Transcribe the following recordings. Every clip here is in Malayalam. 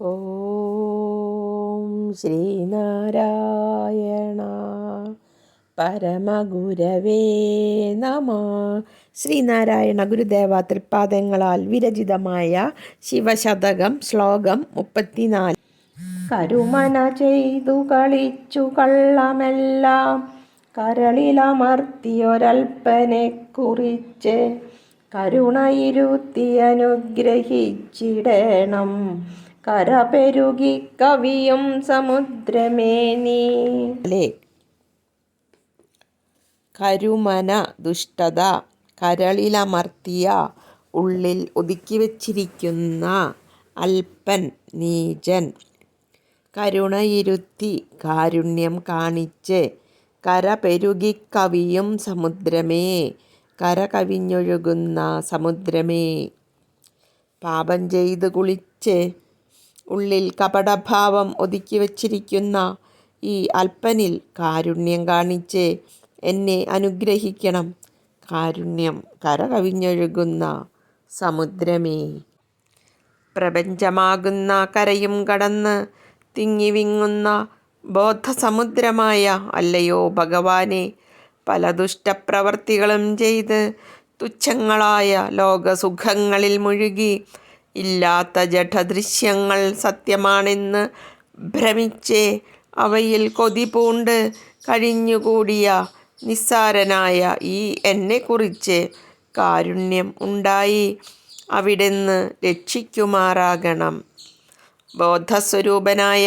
ഓം ശ്രീനാരായണ പരമഗുരവേ നമ. ശ്രീനാരായണ ഗുരുദേവ തൃപ്പാദങ്ങളാൽ വിരചിതമായ ശിവശതകം ശ്ലോകം മുപ്പത്തിനാല്. കരുമന ചെയ്തു കളിച്ചു കള്ളമെല്ലാം കരളിലമർത്തിയൊരൽപ്പനെ കുറിച്ച് കരുണയിരുത്തി അനുഗ്രഹിച്ചിടണം. കരപെരുകി കവിയും സമുദ്രമേ നീ. കരുമന ദുഷ്ടത കരളിലമർത്തിയ ഉള്ളിൽ ഒതുക്കി വച്ചിരിക്കുന്ന അൽപ്പൻ നീചൻ. കരുണയിരുത്തി കാരുണ്യം കാണിച്ച് കര പെരുകി കവിയും സമുദ്രമേ കര കവിഞ്ഞൊഴുകുന്ന സമുദ്രമേ. പാപം ചെയ്ത് കുളിച്ച് ഉള്ളിൽ കപടഭാവം ഒതുക്കി വച്ചിരിക്കുന്ന ഈ അല്പനിൽ കാരുണ്യം കാണിച്ച് എന്നെ അനുഗ്രഹിക്കണം. കാരുണ്യം കരകവിഞ്ഞൊഴുകുന്ന സമുദ്രമേ. പ്രപഞ്ചമാകുന്ന കരയും കടന്ന് തിങ്ങിവിങ്ങുന്ന ബോധസമുദ്രമായ അല്ലയോ ഭഗവാനെ പല ദുഷ്ടപ്രവർത്തികളും ചെയ്ത് തുച്ഛങ്ങളായ ലോകസുഖങ്ങളിൽ മുഴുകി ഇല്ലാത്ത ജഠദൃശ്യങ്ങൾ സത്യമാണെന്ന് ഭ്രമിച്ച് അവയിൽ കൊതി പൂണ്ട് കഴിഞ്ഞുകൂടിയ നിസ്സാരനായ ഈ എന്നെക്കുറിച്ച് കാരുണ്യം ഉണ്ടായി. അവിടുന്ന് രക്ഷിക്കുമാറാകണം. ബോധസ്വരൂപനായ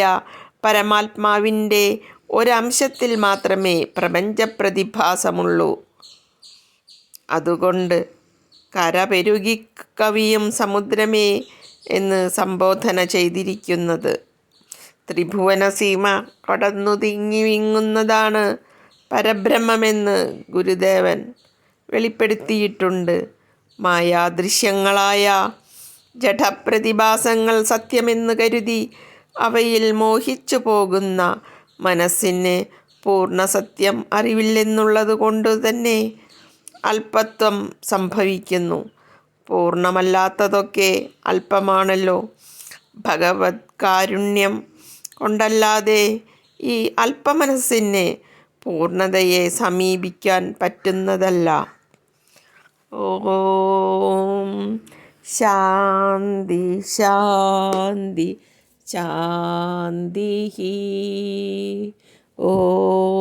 പരമാത്മാവിന്റെ ഒരംശത്തിൽ മാത്രമേ പ്രപഞ്ച പ്രതിഭാസമുള്ളൂ കരപെരുകി കവിയും സമുദ്രമേ എന്ന് സംബോധന ചെയ്തിരിക്കുന്നത്. ത്രിഭുവന സീമ കടന്നു തിങ്ങി വിങ്ങുന്നതാണ് പരബ്രഹ്മമെന്ന് ഗുരുദേവൻ വെളിപ്പെടുത്തിയിട്ടുണ്ട്. മായാദൃശ്യങ്ങളായ ജഡപ്രതിഭാസങ്ങൾ സത്യമെന്ന് കരുതി അവയിൽ മോഹിച്ചു പോകുന്ന മനസ്സിന് പൂർണസത്യം അറിവില്ലെന്നുള്ളത് കൊണ്ട് തന്നെ അല്പത്വം സംഭവിക്കുന്നു. പൂർണമല്ലാത്തതൊക്കെ അല്പമാണല്ലോ. ഭഗവത് കാരുണ്യം കൊണ്ടല്ലാതെ ഈ അല്പമനസ്സിന് പൂർണതയെ സമീപിക്കാൻ പറ്റുന്നതല്ല. ഓം ശാന്തി ശാന്തി ശാന്തി ഓം